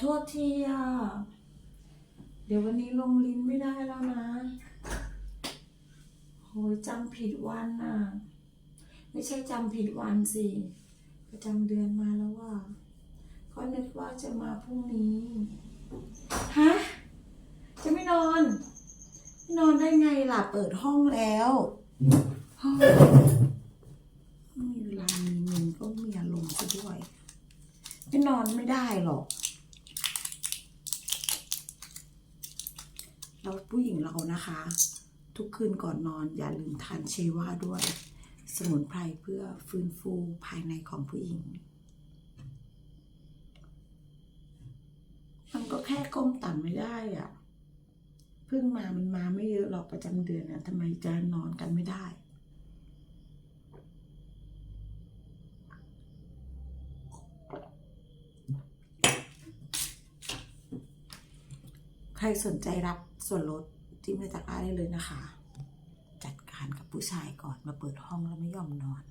โทษทีอะ เดี๋ยววันนี้ลงลิ้นไม่ได้แล้วนะโหยจำผิดวันอะ ไม่ใช่จำผิดวันสิประจำเดือนมาแล้วว่าก็นึกว่าจะมาพรุ่งนี้ ฮะ จะไม่นอนไม่นอนได้ไงล่ะ เปิดห้องแล้วห้องไม่มีเวลามีเงินก็มีอารมณ์ซะด้วยไม่นอนไม่ได้หรอก เราผู้หญิงเรานะคะ ทุกคืนก่อนนอนอย่าลืมทานเชวาด้วย สมุนไพรเพื่อฟื้นฟูภายในของผู้หญิง มันก็แค่ก้มต่ำไม่ได้อะเพิ่งมามันมาไม่เยอะหรอกประจำเดือนนะทำไมจะนอนกันไม่ได้ รสนใจรับส่วนลดที่ไม่ตะกร้าได้เลยนะคะ จัดการกับผู้ชายก่อนมาเปิดห้องแล้วไม่ยอมนอน